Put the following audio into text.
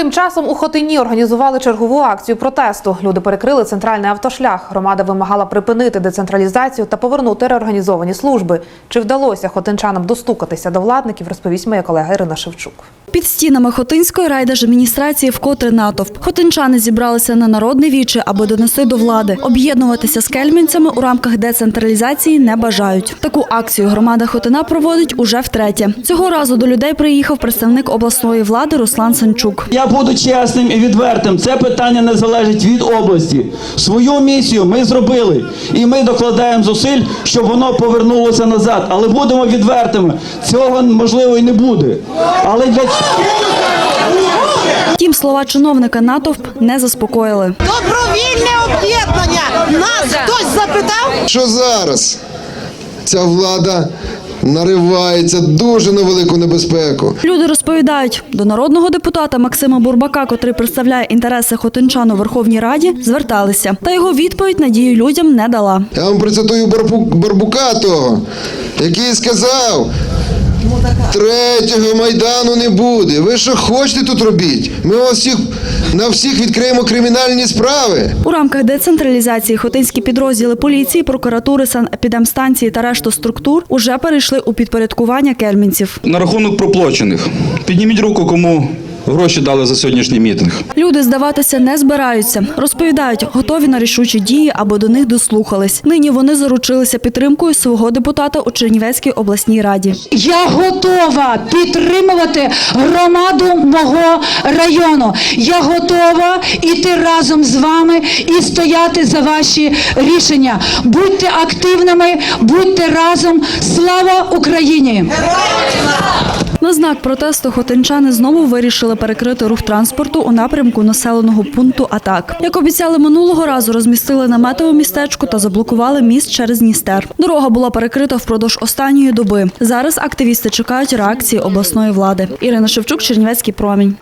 тим часом у Хотині організували чергову акцію протесту. Люди перекрили центральний автошлях. Громада вимагала припинити децентралізацію та повернути реорганізовані служби. Чи вдалося хотинчанам достукатися до владників, розповість моя колега Ірина Шевчук. Під стінами Хотинської райдержадміністрації вкотре натовп. Хотинчани зібралися на народне віче, аби донести до влади. Об'єднуватися з кельмінцями у рамках децентралізації не бажають. Таку акцію громада Хотина проводить уже втретє. Цього разу до людей приїхав представник обласної влади Руслан Санчук. Я буду чесним і відвертим. Це питання не залежить від області. Свою місію ми зробили, і ми докладаємо зусиль, щоб воно повернулося назад. Але будемо відвертими. Цього можливо і не буде. Але для Втім, слова чиновника натовп не заспокоїли. Добровільне об'єднання. Нас хтось запитав? що зараз ця влада наривається дуже на велику небезпеку. Люди розповідають, до народного депутата Максима Бурбака, котрий представляє інтереси хотинчан у Верховній Раді, зверталися. Та його відповідь надію людям не дала. Я вам процитую Барбу- Барбука того, який сказав. Третього майдану не буде. Ви що хочете тут робіть? Ми вас всіх на всіх відкриємо кримінальні справи. У рамках децентралізації хотинські підрозділи поліції, прокуратури, санепідемстанції та решту структур уже перейшли у підпорядкування кельмінців. На рахунок проплачених. Підніміть руку, кому гроші дали за сьогоднішній мітинг. Люди здаватися не збираються. Розповідають, готові на рішучі дії, аби до них дослухались. Нині вони заручилися підтримкою свого депутата у Чернівецькій обласній раді. Я готова підтримувати громаду мого району. Я готова іти разом з вами і стояти за ваші рішення. Будьте активними, будьте разом. Слава Україні! На знак протесту хотинчани знову вирішили перекрити рух транспорту у напрямку населеного пункту АТАК. Як обіцяли минулого разу, розмістили наметове містечко та заблокували міст через Дністер. Дорога була перекрита впродовж останньої доби. Зараз активісти чекають реакції обласної влади. Ірина Шевчук, Чернівецький промінь.